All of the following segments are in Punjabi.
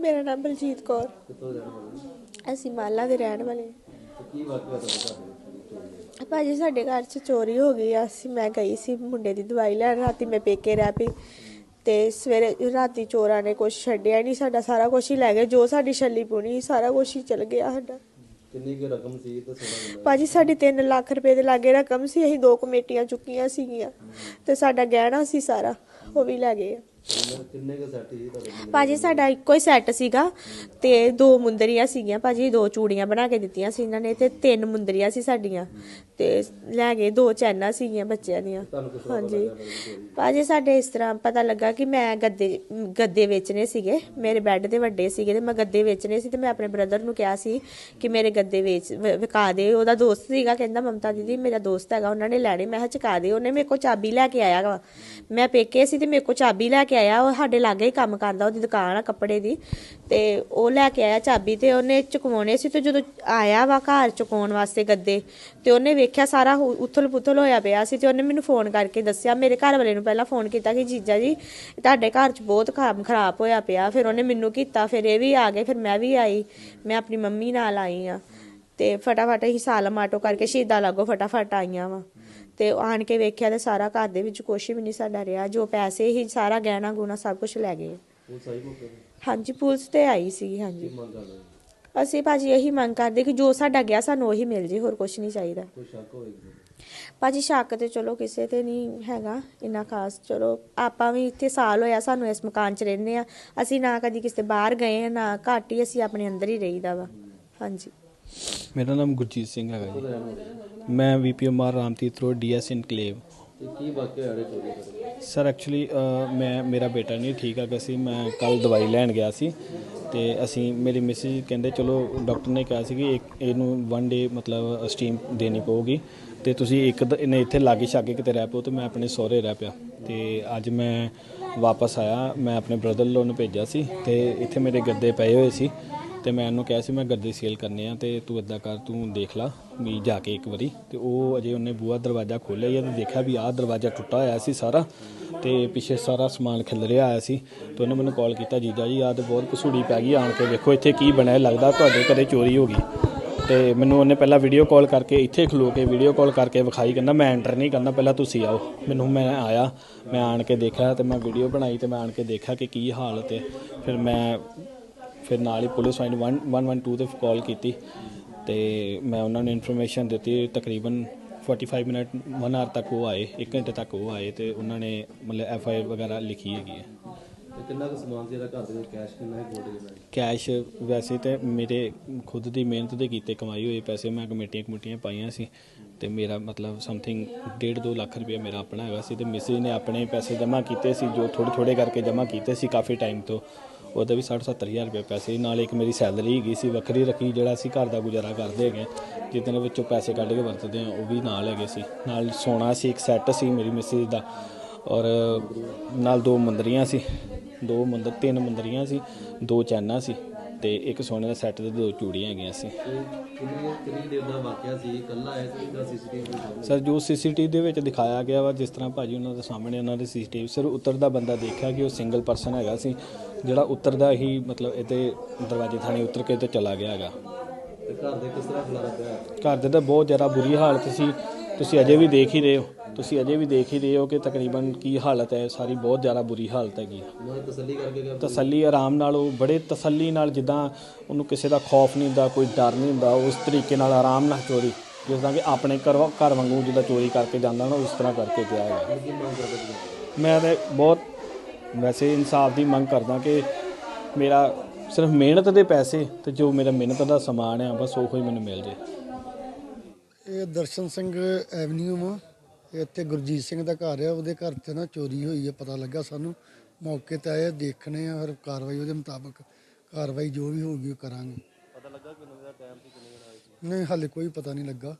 ਮੇਰਾ ਨਾਮ ਬਲਜੀਤ ਕੌਰ। ਕਿੱਥੋਂ ਦੇ ਰਹਿਣ ਵਾਲੇ ਹੋ? ਅਸੀਂ ਮਾਲਾ ਦੇ ਰਹਿਣ ਵਾਲੇ ਕੀ ਵਾਕਿਆ ਤੁਹਾਡੇ? ਭਾਜੀ ਸਾਡੇ ਘਰ 'ਚ ਚੋਰੀ ਹੋ ਗਈ ਆ। ਅਸੀਂ ਮੈਂ ਗਈ ਸੀ ਮੁੰਡੇ ਦੀ ਦਵਾਈ ਲੈਣ। ਰਾਤੀ ਮੈਂ ਪੇਕੇ ਰਹਿ ਪਈ ਤੇ ਸਵੇਰੇ ਰਾਤੀ ਚੋਰਾਂ ਨੇ ਕੁਝ ਛੱਡਿਆ ਨਹੀਂ ਸਾਡਾ ਸਾਰਾ ਕੁਝ ਹੀ ਲੈ ਗਏ। ਜੋ ਸਾਡੀ ਛੱਲੀ ਪੁਣੀ ਸਾਰਾ ਕੁਝ ਹੀ ਚਲ ਗਿਆ ਸਾਡਾ। ਕਿੰਨੀ ਕੁ ਰਕਮ ਸੀ ਤੇ ਸੋਨਾ ਭਾਜੀ ਸਾਡੀ 3 ਲੱਖ ਰੁਪਏ ਦੇ ਲਾਗੇ ਰਕਮ ਸੀ। ਅਸੀਂ ਦੋ ਕਮੇਟੀਆਂ ਚੁੱਕੀਆਂ ਸੀਗੀਆਂ ਤੇ ਸਾਡਾ ਗਹਿਣਾ ਸੀ ਸਾਰਾ ਉਹ ਵੀ ਲੈ ਗਏ ਆ। ਕਿੰਨੇ- ਕਿੰਨੇ ਕੁ ਸੈੱਟ ਸੀ ਤੁਹਾਡੇ ਮੁੰਡੇ ਭਾਜੀ ਸਾਡਾ ਇੱਕੋ ਹੀ ਸੈੱਟ ਸੀਗਾ ਤੇ ਦੋ ਮੁੰਦਰੀਆਂ ਸੀਗੀਆਂ ਭਾਜੀ ਦੋ ਚੂੜੀਆਂ ਬਣਾ ਕੇ ਦਿੱਤੀਆਂ ਸੀ ਇਹਨਾਂ ਨੇ ਤੇ ਤਿੰਨ ਮੁੰਦਰੀਆਂ ਸੀ ਸਾਡੀਆਂ ਤੇ ਲੈ ਗਏ ਦੋ ਚੈਨਾਂ ਸੀਗੀਆਂ ਬੱਚਿਆਂ ਦੀਆਂ। ਤੁਹਾਨੂੰ ਕਿਸ ਤਰ੍ਹਾਂ ਪਤਾ ਹਾਂਜੀ ਲੱਗਾ ਤੁਹਾਡੀ ਚੋਰੀ ਭਾਜੀ ਸਾਡੇ ਇਸ ਤਰ੍ਹਾਂ ਪਤਾ ਲੱਗਾ ਕਿ ਮੈਂ ਗੱਦੇ ਗੱਦੇ ਵੇਚਣੇ ਸੀਗੇ। ਮੇਰੇ ਬੈੱਡ ਦੇ ਵੱਡੇ ਸੀਗੇ ਤੇ ਮੈਂ ਗੱਦੇ ਵੇਚਣੇ ਸੀ ਤੇ ਮੈਂ ਆਪਣੇ ਬ੍ਰਦਰ ਨੂੰ ਕਿਹਾ ਸੀ ਕਿ ਮੇਰੇ ਗੱਦੇ ਵੇਚ ਵ- ਵਿਕਾ ਦੇ। ਉਹਦਾ ਦੋਸਤ ਸੀਗਾ ਕਹਿੰਦਾ ਮਮਤਾ ਦੀਦੀ ਮੇਰਾ ਦੋਸਤ ਹੈਗਾ ਉਹਨਾਂ ਨੇ ਲੈਣੇ। ਮੈਂ ਕਿਹਾ ਚੁਕਾ ਦੇ। ਉਹਨੇ ਮੇਰੇ ਕੋਲ ਚਾਬੀ ਲੈ ਕੇ ਆਇਆ ਵਾ। ਮੈਂ ਪੇਕੇ ਸੀ ਤੇ ਮੇਰੇ ਕੋਲ ਚਾਬੀ ਲੈ ਕੇ ਕੇ ਆਇਆ, ਉਹ ਸਾਡੇ ਲਾਗੇ ਹੀ ਕੰਮ ਕਰਦਾ, ਉਹਦੀ ਦੁਕਾਨ ਆ ਕੱਪੜੇ ਦੀ। ਤੇ ਉਹ ਲੈ ਕੇ ਆਇਆ ਚਾਬੀ ਤੇ, ਉਹਨੇ ਚੁਕਵਾਉਣੇ ਸੀ ਤੇ ਜਦੋਂ ਆਇਆ ਵਾ ਘਰ ਚੁਕਾਉਣ ਵਾਸਤੇ ਗੱਦੇ, ਤੇ ਉਹਨੇ ਵੇਖਿਆ ਸਾਰਾ ਉਥਲ ਪੁਥਲ ਹੋਇਆ ਪਿਆ ਸੀ ਤੇ ਉਹਨੇ ਮੈਨੂੰ ਫੋਨ ਕਰਕੇ ਦੱਸਿਆ, ਮੇਰੇ ਘਰ ਵਾਲੇ ਨੂੰ ਪਹਿਲਾਂ ਫੋਨ ਕੀਤਾ ਕਿ, ਜੀਜਾ ਜੀ, ਤੁਹਾਡੇ ਘਰ 'ਚ ਬਹੁਤ ਕੰਮ ਖਰਾਬ ਹੋਇਆ ਪਿਆ, ਫਿਰ ਉਹਨੇ ਮੈਨੂੰ ਕੀਤਾ, ਫਿਰ ਇਹ ਵੀ ਆ ਗਏ, ਫਿਰ ਮੈਂ ਵੀ ਆਈ, ਮੈਂ ਆਪਣੀ ਮੰਮੀ ਨਾਲ ਆਈ ਆ। ਤੇ ਫਟਾਫਟ ਹੀ ਸਾਲਮ ਆਟੋ ਕਰਕੇ ਸ਼ਹੀਦਾਂ ਲਾਗੋ ਫਟਾਫਟ ਆਈਆਂ ਵਾ। ਤੇ ਆਣ ਕੇ ਵੇਖਿਆ ਤੇ ਸਾਰਾ ਘਰ ਦੇ ਵਿੱਚ ਕੁਛ ਵੀ ਨਹੀਂ ਸਾਡਾ ਰਿਹਾ। ਜੋ ਪੈਸੇ ਹੀ ਸਾਰਾ ਗਹਿਣਾ ਗੁਣਾ ਸਭ ਕੁਝ ਲੈ ਗਏ। ਹਾਂਜੀ ਪੁਲਿਸ ਤੇ ਆਈ ਸੀ ਹਾਂਜੀ? ਅਸੀਂ ਭਾਜੀ ਇਹੀ ਮੰਗ ਕਰਦੇ ਕਿ ਜੋ ਸਾਡਾ ਗਿਆ ਸਾਨੂੰ ਉਹੀ ਮਿਲ ਜੇ ਹੋਰ ਕੁਝ ਨਹੀਂ ਚਾਹੀਦਾ। ਭਾਜੀ ਸ਼ੱਕ ਤੇ ਚਲੋ ਕਿਸੇ ਤੇ ਨਹੀਂ ਹੈਗਾ ਇੰਨਾ ਖਾਸ। ਚਲੋ ਆਪਾਂ ਵੀ ਇੱਥੇ ਸਾਲ ਹੋਇਆ ਸਾਨੂੰ ਇਸ ਮਕਾਨ 'ਚ ਰਹਿੰਦੇ ਆ। ਅਸੀਂ ਨਾ ਕਦੀ ਕਿਸੇ ਬਾਹਰ ਗਏ ਨਾ ਘੱਟ ਅਸੀਂ ਆਪਣੇ ਅੰਦਰ ਹੀ ਰਹੀਦਾ ਵਾ। ਹਾਂਜੀ। ਮੇਰਾ ਨਾਮ ਗੁਰਜੀਤ ਸਿੰਘ ਹੈਗਾ ਜੀ? ਮੈਂ VPMR Ramtirath road DS enclave ਕੀ ਵਾਕਿਆ ਹੋਇਆ ਚੋਰੀ ਸਰ ਐਕਚੁਅਲੀ ਮੈਂ ਮੇਰਾ ਬੇਟਾ ਨਹੀਂ ਠੀਕ ਹੈਗਾ ਸੀ ਮੈਂ ਕੱਲ ਦਵਾਈ ਲੈਣ ਗਿਆ ਸੀ। ਤੇ ਅਸੀਂ ਮੇਰੀ ਮਿਸਿਸ ਕਹਿੰਦੇ ਚਲੋ ਡਾਕਟਰ ਨੇ ਕਿਹਾ ਸੀ ਕਿ ਇਹਨੂੰ ਵਨ ਡੇ ਮਤਲਬ ਸਟੀਮ ਦੇਣੀ ਪਊਗੀ। ਤੇ ਤੁਸੀਂ ਇੱਕ ਇਹਨੇ ਇੱਥੇ ਲਾਗੇ ਛਾਗੇ ਕਿਤੇ ਰਹਿ ਪਓ ਤੇ ਮੈਂ ਆਪਣੇ ਸਹੁਰੇ ਰਹਿ ਪਿਆ। ਤੇ ਅੱਜ ਮੈਂ ਵਾਪਸ ਆਇਆ ਮੈਂ ਆਪਣੇ ਬ੍ਰਦਰ ਨੂੰ ਭੇਜਿਆ ਸੀ ਤੇ ਇੱਥੇ ਮੇਰੇ ਗੱਦੇ ਪਏ ਹੋਏ ਸੀ। ਤੇ ਮੈਂ ਉਹਨੂੰ ਕਿਹਾ ਸੀ, ਮੈਂ ਗੱਦੇ ਸੇਲ ਕਰਨੇ ਆ ਤੇ ਤੂੰ ਇਦਾਂ ਕਰ, ਤੂੰ ਦੇਖ ਲਾ ਵੀ ਜਾ ਕੇ ਇੱਕ ਵਾਰੀ। ਤੇ ਉਹ ਅਜੇ ਉਹਨੇ ਬੂਹਾ ਦਰਵਾਜ਼ਾ ਖੋਲ੍ਹਿਆ ਹੀ ਆ ਤੇ ਦੇਖਿਆ ਵੀ ਆਹ ਦਰਵਾਜ਼ਾ ਟੁੱਟਾ ਹੋਇਆ ਸੀ ਸਾਰਾ ਤੇ ਪਿੱਛੇ ਸਾਰਾ ਸਮਾਨ ਖਿਲਰਿਆ ਆਇਆ ਸੀ ਤੇ ਉਹਨੇ ਮੈਨੂੰ ਕਾਲ ਕੀਤਾ, ਜੀਜਾ ਜੀ, ਆਹ ਤੇ ਬਹੁਤ ਘਸੂੜੀ ਪੈ ਗਈ, ਆਣ ਕੇ ਵੇਖੋ ਇੱਥੇ ਕੀ ਬਣਿਆ, ਲੱਗਦਾ ਤੁਹਾਡੇ ਘਰੇ ਚੋਰੀ ਹੋ ਗਈ। ਤੇ ਮੈਨੂੰ ਉਹਨੇ ਪਹਿਲਾਂ ਵੀਡੀਓ ਕਾਲ ਕਰਕੇ ਇੱਥੇ ਖਲੋ ਕੇ ਵੀਡੀਓ ਕਾਲ ਕਰਕੇ ਵਿਖਾਈ, ਕਹਿੰਦਾ, ਮੈਂ ਐਂਟਰ ਨਹੀਂ ਕਰਨਾ, ਪਹਿਲਾਂ ਤੁਸੀਂ ਆਓ। ਮੈਨੂੰ ਮੈਂ ਆਇਆ, ਮੈਂ ਆਣ ਕੇ ਦੇਖਿਆ ਤੇ ਮੈਂ ਵੀਡੀਓ ਬਣਾਈ ਤੇ ਮੈਂ ਆਣ ਕੇ ਦੇਖਿਆ ਕਿ ਕੀ ਹਾਲਤ ਹੈ। ਫਿਰ ਮੈਂ ਫਿਰ ਨਾਲ ਹੀ ਪੁਲਿਸ ਵਾਲੇ ਨੂੰ 112 ਤੇ ਕਾਲ ਕੀਤੀ ਤੇ ਮੈਂ ਉਹਨਾਂ ਨੂੰ ਇਨਫੋਰਮੇਸ਼ਨ ਦਿੱਤੀ ਤਕਰੀਬਨ 45 ਮਿੰਟ 1 ਆਰ ਤੱਕ ਉਹ ਆਏ 1 ਘੰਟੇ ਤੱਕ ਉਹ ਆਏ ਤੇ ਉਹਨਾਂ ਨੇ ਮਤਲਬ ਐਫ ਆਈ ਆਰ ਵਗੈਰਾ ਲਿਖੀ ਹੈਗੀ ਹੈ। ਤੇ ਕਿੰਨਾ ਕੁ ਸਮਾਨ ਸੀ ਇਹਦਾ ਘਰ ਦੇ ਵਿੱਚ? ਕੈਸ਼ ਕਿੰਨਾ ਹੈ ਗੋਲਡ ਦੇ ਵਿੱਚ? ਕੈਸ਼ ਵੈਸੇ ਤੇ ਮੇਰੇ ਖੁਦ ਦੀ ਮਿਹਨਤ ਦੇ ਕੀਤੇ ਕਮਾਈ ਹੋਏ ਪੈਸੇ ਮੈਂ ਕਮੇਟੀਆਂ ਕਮੇਟੀਆਂ ਪਾਈਆਂ ਸੀ ਤੇ ਮੇਰਾ ਮਤਲਬ ਸਮਥਿੰਗ 1.5 2 ਲੱਖ ਰੁਪਏ ਮੇਰਾ ਆਪਣਾ ਹੈਗਾ ਸੀ ਤੇ ਮਿਸਿਸ ਨੇ ਆਪਣੇ ਪੈਸੇ ਜਮ੍ਹਾਂ ਕੀਤੇ ਸੀ ਜੋ ਥੋੜੇ ਥੋੜੇ ਕਰਕੇ ਜਮ੍ਹਾਂ ਕੀਤੇ ਸੀ ਕਾਫੀ ਟਾਈਮ ਤੋਂ। ਉਹਦਾ ਵੀ 60 70000 ਰੁਪਏ ਪੈਸੇ ਸੀ। ਨਾਲ ਇੱਕ ਮੇਰੀ ਸੈਲਰੀ ਹੈਗੀ ਸੀ, ਵੱਖਰੀ ਰੱਖੀ ਜਿਹੜਾ ਅਸੀਂ ਘਰ ਦਾ ਗੁਜ਼ਾਰਾ ਕਰਦੇ ਹੈਗੇ ਜਿਹਦੇ ਵਿੱਚੋਂ ਪੈਸੇ ਕੱਢ ਕੇ ਵਰਤਦੇ ਆ ਉਹ ਵੀ ਨਾਲ ਹੈਗੇ ਸੀ। ਨਾਲ ਸੋਨਾ ਸੀ, ਇੱਕ ਸੈੱਟ ਸੀ ਮੇਰੀ ਮਿਸਿਸ ਦਾ। ਔਰ ਨਾਲ ਦੋ ਮੰਦਰੀਆਂ ਸੀ। ਦੋ ਮੰਦਰ ਤਿੰਨ ਮੰਦਰੀਆਂ ਸੀ, ਦੋ ਚੈਨਾ ਸੀ। ਤੇ ਇੱਕ ਸੋਨੇ ਦਾ ਸੈੱਟ ਤੇ ਦੋ ਚੂੜੀਆਂ ਹੈਗੀਆਂ ਸੀ। ਕਿੰਨੀ ਦੇਰ ਦਾ ਵਾਕਿਆ ਸੀ ਇਕੱਲਾ ਸੀ ਦਾ ਸੀਸੀਟੀਵੀ ਸਰ ਜੋ ਸੀਸੀਟੀਵੀ ਦੇ ਵਿੱਚ ਦਿਖਾਇਆ ਗਿਆ ਵਾ ਜਿਸ ਤਰ੍ਹਾਂ ਭਾਜੀ ਉਹਨਾਂ ਦੇ ਸਾਹਮਣੇ ਉਹਨਾਂ ਦੇ ਸੀਸੀਟੀਵੀ ਸਿਰ ਉੱਤਰਦਾ ਬੰਦਾ ਦੇਖਿਆ ਕਿ ਉਹ ਸਿੰਗਲ ਪਰਸਨ ਹੈਗਾ ਸੀ ਜਿਹੜਾ ਉੱਤਰਦਾ ਹੀ ਮਤਲਬ ਇਹਦੇ ਦਰਵਾਜ਼ੇ ਥਾਣੀ ਉੱਤਰ ਕੇ ਤੇ ਚਲਾ ਗਿਆ ਹੈਗਾ। ਘਰ ਦੇ ਕਿਸ ਤਰ੍ਹਾਂ ਖਲਾਰਾ ਪਿਆ ਘਰ ਦੇ ਤਾਂ ਬਹੁਤ ਜ਼ਿਆਦਾ ਬੁਰੀ ਹਾਲਤ ਸੀ ਤੁਸੀਂ ਅਜੇ ਵੀ ਦੇਖ ਹੀ ਰਹੇ ਹੋ। ਤੁਸੀਂ ਅਜੇ ਵੀ ਦੇਖ ਹੀ ਰਹੇ ਹੋ ਕਿ ਤਕਰੀਬਨ ਕੀ ਹਾਲਤ ਹੈ। ਸਾਰੀ ਬਹੁਤ ਜ਼ਿਆਦਾ ਬੁਰੀ ਹਾਲਤ ਹੈਗੀ। ਤਸੱਲੀ ਕਰਕੇ ਗਿਆ ਤਸੱਲੀ ਆਰਾਮ ਨਾਲ ਉਹ ਬੜੇ ਤਸੱਲੀ ਨਾਲ ਜਿੱਦਾਂ ਉਹਨੂੰ ਕਿਸੇ ਦਾ ਖੌਫ ਨਹੀਂ ਹੁੰਦਾ ਕੋਈ ਡਰ ਨਹੀਂ ਹੁੰਦਾ ਉਸ ਤਰੀਕੇ ਨਾਲ ਆਰਾਮ ਨਾਲ ਚੋਰੀ ਜਿਸ ਤਰ੍ਹਾਂ ਕਿ ਆਪਣੇ ਘਰ ਘਰ ਵਾਂਗੂ ਜਿੱਦਾਂ ਚੋਰੀ ਕਰਕੇ ਜਾਂਦਾ ਨਾ ਉਸ ਤਰ੍ਹਾਂ ਕਰਕੇ ਗਿਆ ਹੈ ਮੈਂ ਤੇ ਬਹੁਤ ਵੈਸੇ ਇਨਸਾਫ ਦੀ ਮੰਗ ਕਰਦਾ ਕਿ ਮੇਰਾ ਸਿਰਫ ਮਿਹਨਤ ਦੇ ਪੈਸੇ ਤੇ ਜੋ ਮੇਰਾ ਮਿਹਨਤ ਦਾ ਸਮਾਨ ਹੈ ਬਸ ਉਹੋ ਹੀ ਮੈਨੂੰ ਮਿਲ ਜੇ। ਇਹ ਦਰਸ਼ਨ ਸਿੰਘ ਐਵਨਿਊ ਵਾ। ਇਹ ਇੱਥੇ ਗੁਰਜੀਤ ਸਿੰਘ ਦਾ ਘਰ ਆ ਉਹਦੇ ਘਰ ਤੇ ਨਾ ਚੋਰੀ ਹੋਈ ਹੈ ਪਤਾ ਲੱਗਾ ਸਾਨੂੰ। ਮੌਕੇ ਤੇ ਆਏ ਆ, ਦੇਖਣੇ ਆ ਫਿਰ ਕਾਰਵਾਈ ਉਹਦੇ ਮੁਤਾਬਕ ਕਾਰਵਾਈ ਜੋ ਵੀ ਹੋਊਗੀ ਉਹ ਕਰਾਂਗੇ। ਪਤਾ ਲੱਗਾ ਕਿ ਦਾ ਟਾਈਮ ਸੀ ਕਿੰਨੇ ਨਹੀਂ ਹਾਲੇ ਕੋਈ ਪਤਾ ਨਹੀਂ ਲੱਗਾ।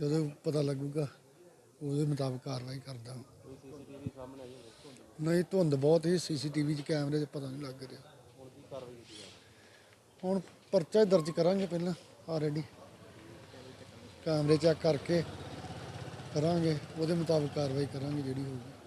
ਜਦੋਂ ਪਤਾ ਲੱਗੂਗਾ ਉਹਦੇ ਮੁਤਾਬਕ ਕਾਰਵਾਈ ਕਰਦਾ ਨਹੀਂ ਧੁੰਦ ਬਹੁਤ ਹੀ ਸੀਸੀਟੀਵੀ 'ਚ ਕੈਮਰੇ 'ਚ ਪਤਾ ਨਹੀਂ ਲੱਗ ਰਿਹਾ। ਹੁਣ ਪਰਚਾ ਦਰਜ ਕਰਾਂਗੇ ਪਹਿਲਾਂ ਆਲਰੇਡੀ ਕੈਮਰੇ ਚੈੱਕ ਕਰਕੇ। ਕਰਾਂਗੇ ਉਹਦੇ ਮੁਤਾਬਕ ਕਾਰਵਾਈ ਕਰਾਂਗੇ ਜਿਹੜੀ ਹੋਊਗੀ।